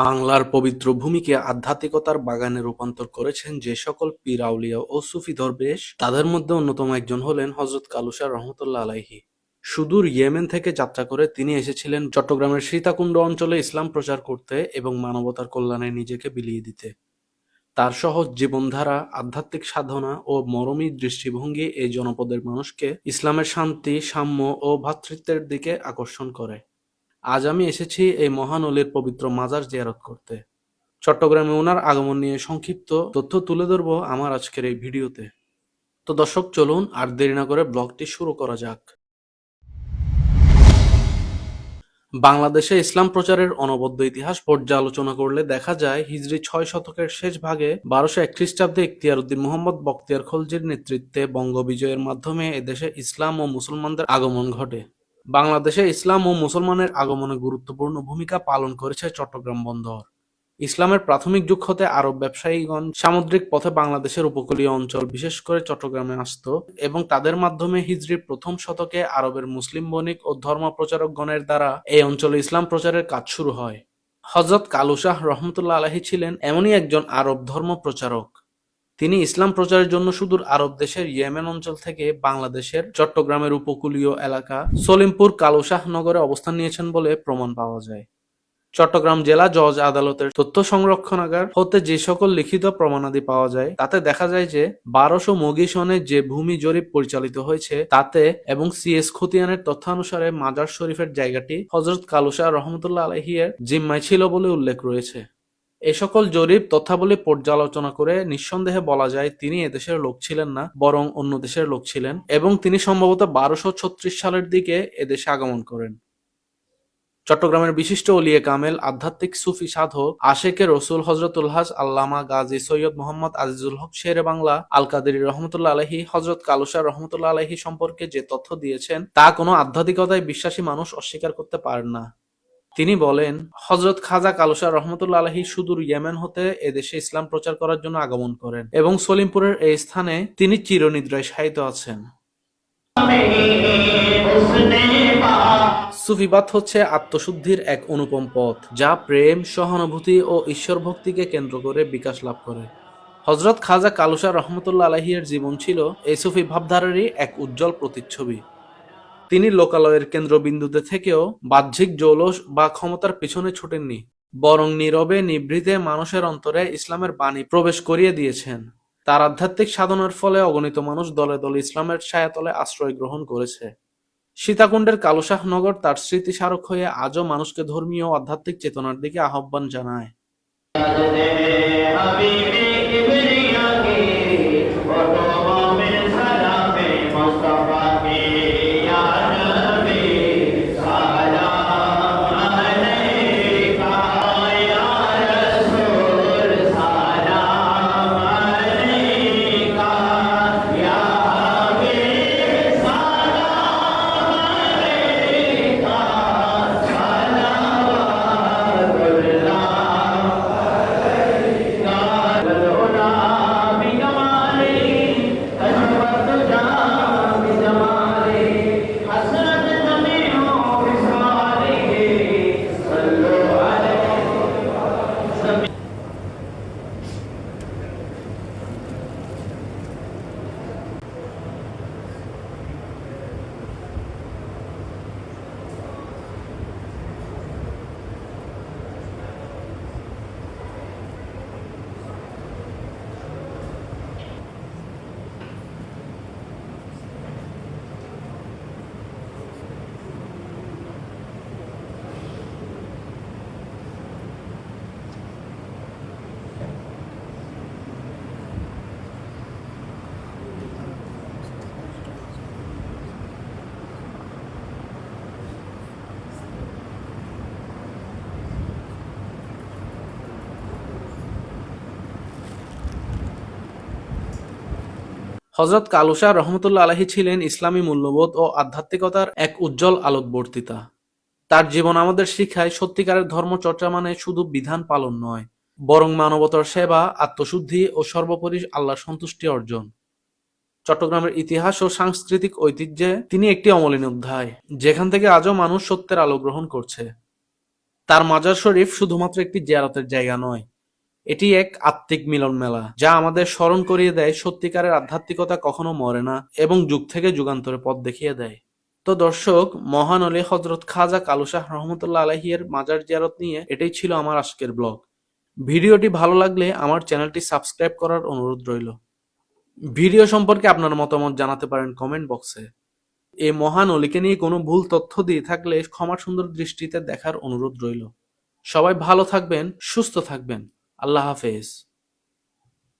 বাংলার পবিত্র ভূমিকে আধ্যাত্মিকতার বাগানে রূপান্তর করেছেন যে সকল পীর আউলিয়া ও সুফি দরবেশ তাদের মধ্যে অন্যতম একজন হলেন হজরত কালুসা রহমতুল্লাহ আলাইহি। সুদূর ইয়েমেন থেকে যাত্রা করে তিনি এসেছিলেন চট্টগ্রামের সীতাকুণ্ড অঞ্চলে ইসলাম প্রচার করতে এবং মানবতার কল্যাণে নিজেকে বিলিয়ে দিতে। তার সহজ জীবনধারা, আধ্যাত্মিক সাধনা ও মরমী দৃষ্টিভঙ্গি এই জনপদের মানুষকে ইসলামের শান্তি, সাম্য ও ভ্রাতৃত্বের দিকে আকর্ষণ করে। আজ আমি এসেছি এই মহান অলির পবিত্র মাজার জিয়ারত করতে। চট্টগ্রামে ওনার আগমন নিয়ে সংক্ষিপ্ত তথ্য তুলে ধরবো আমার আজকের এই ভিডিওতে। তো দর্শক, চলুন আর দেরি না করে ব্লগটি শুরু করা যাক। বাংলাদেশে ইসলাম প্রচারের অনবদ্য ইতিহাস পর্যালোচনা করলে দেখা যায়, হিজরি ছয় শতকের শেষ ভাগে বারোশো এক খ্রিস্টাব্দে ইখতিয়ার উদ্দিন মোহাম্মদ বখতিয়ার খলজির নেতৃত্বে বঙ্গ বিজয়ের মাধ্যমে এদেশে ইসলাম ও মুসলমানদের আগমন ঘটে। বাংলাদেশে ইসলাম ও মুসলমানের আগমনে গুরুত্বপূর্ণ ভূমিকা পালন করেছে চট্টগ্রাম বন্দর। ইসলামের প্রাথমিক যুগ হতে আরব ব্যবসায়ীগণ সামুদ্রিক পথে বাংলাদেশের উপকূলীয় অঞ্চল, বিশেষ করে চট্টগ্রামে আসত এবং তাদের মাধ্যমে হিজরির প্রথম শতকে আরবের মুসলিম বণিক ও ধর্মপ্রচারকগণের দ্বারা এই অঞ্চলে ইসলাম প্রচারের কাজ শুরু হয়। হজরত কালুশাহ রহমতুল্লাহ আলাহি ছিলেন এমনই একজন আরব ধর্ম প্রচারক তিনি ইসলাম প্রচারের জন্য সুদূর আরব দেশের ইয়েমেন অঞ্চল থেকে বাংলাদেশের চট্টগ্রামের উপকূলীয় এলাকা সলিমপুর কালুশাহ নগরে অবস্থান নিয়েছেন বলে প্রমাণ পাওয়া যায়। চট্টগ্রাম জেলা জজ আদালতের তথ্য সংরক্ষণাগার হতে যে সকল লিখিত প্রমাণাদি পাওয়া যায়, তাতে দেখা যায় যে বারোশো মগি সনে যে ভূমি জরিপ পরিচালিত হয়েছে, তাতে এবং সিএস খতিয়ানের তথ্যানুসারে মাজার শরীফের জায়গাটি হজরত কালুশাহ রহমতুল্লাহ আলহিয়ের জিম্মায় ছিল বলে উল্লেখ রয়েছে। এ সকল জরিপ, তথ্যাবলী পর্যালোচনা করে নিঃসন্দেহে বলা যায় তিনি এদেশের লোক ছিলেন না, বরং অন্য দেশের লোক ছিলেন এবং তিনি সম্ভবত বারোশো ছত্রিশ সালের দিকে এদেশে আগমন করেন। চট্টগ্রামের বিশিষ্ট অলিয়ে কামেল, আধ্যাত্মিক সুফি সাধক আশেকে রসুল হজরতুল হাজ আল্লামা গাজী সৈয়দ মোহাম্মদ আজিজুল হক শেরে বাংলা আল কাদেরি রহমতুল্লাহ আলহী হজরত কালুসা রহমতুল্লাহ আলহী সম্পর্কে যে তথ্য দিয়েছেন, তা কোনো আধ্যাত্মিকতায় বিশ্বাসী মানুষ অস্বীকার করতে পারেন না। তিনি বলেন হজরত খাজা কালুসা রহমতুল্লা আলহী সুদূর ইয়েমেন হতে এদেশে ইসলাম প্রচার করার জন্য আগমন করেন এবং সলিমপুরের এই স্থানে তিনি চিরনিদ্রায় শায়িত আছেন। সুফিবাদ হচ্ছে আত্মশুদ্ধির এক অনুপম পথ, যা প্রেম, সহানুভূতি ও ঈশ্বর ভক্তিকে কেন্দ্র করে বিকাশ লাভ করে। হজরত খাজা কালুসা রহমতুল্লা আলহিয়ের জীবন ছিল এই সুফি ভাবধারারই এক উজ্জ্বল প্রতিচ্ছবি। তিনি লোকালয়ের কেন্দ্রবিন্দুতে থেকেও বাহ্যিক জৌলস বা ক্ষমতার পিছনে ছুটেননি, বরং নীরবে নিভৃতে মানুষের অন্তরে ইসলামের বাণী প্রবেশ করিয়ে দিয়েছেন। তার আধ্যাত্মিক সাধনার ফলে অগণিত মানুষ দলে দলে ইসলামের ছায়াতলে আশ্রয় গ্রহণ করেছে। সীতাকুণ্ডের কালুশাহ নগর তার স্মৃতি স্মারক হয়ে আজও মানুষকে ধর্মীয় আধ্যাত্মিক চেতনার দিকে আহ্বান জানায়। হজরত কালুশাহ রহমতুল্লা আলাহি ছিলেন ইসলামী মূল্যবোধ ও আধ্যাত্মিকতার এক উজ্জ্বল আলোকবর্তিতা। তার জীবন আমাদের শিখায় সত্যিকারের ধর্মচর্চা মানে শুধু বিধান পালন নয়, বরং মানবতার সেবা, আত্মশুদ্ধি ও সর্বোপরি আল্লাহ সন্তুষ্টি অর্জন। চট্টগ্রামের ইতিহাস ও সাংস্কৃতিক ঐতিহ্যে তিনি একটি অমলিন অধ্যায়, যেখান থেকে আজও মানুষ সত্যের আলো গ্রহণ করছে। তার মাজার শরীফ শুধুমাত্র একটি জিয়ারতের জায়গা নয় এটি এক আত্মিক মিলন মেলা যা আমাদের স্মরণ করিয়ে দেয় সত্যিকারের আধ্যাত্মিকতা কখনো মরে না এবং যুগ থেকে যুগান্তরে পথ দেখিয়ে দেয়। তো দর্শক, মহান অলি হজরত খাজা কালুশাহ রহমতুল্লাহ আলহিয়ের মাজার জিয়ারত নিয়ে এটাই ছিল আমার আজকের ব্লগ। ভিডিওটি ভালো লাগলে আমার চ্যানেলটি সাবস্ক্রাইব করার অনুরোধ রইল। ভিডিও সম্পর্কে আপনার মতামত জানাতে পারেন কমেন্ট বক্সে। এই মহান অলিকে নিয়ে কোনো ভুল তথ্য দিয়ে থাকলে ক্ষমা সুন্দর দৃষ্টিতে দেখার অনুরোধ রইল। সবাই ভালো থাকবেন, সুস্থ থাকবেন। আল্লাহ হাফেজ।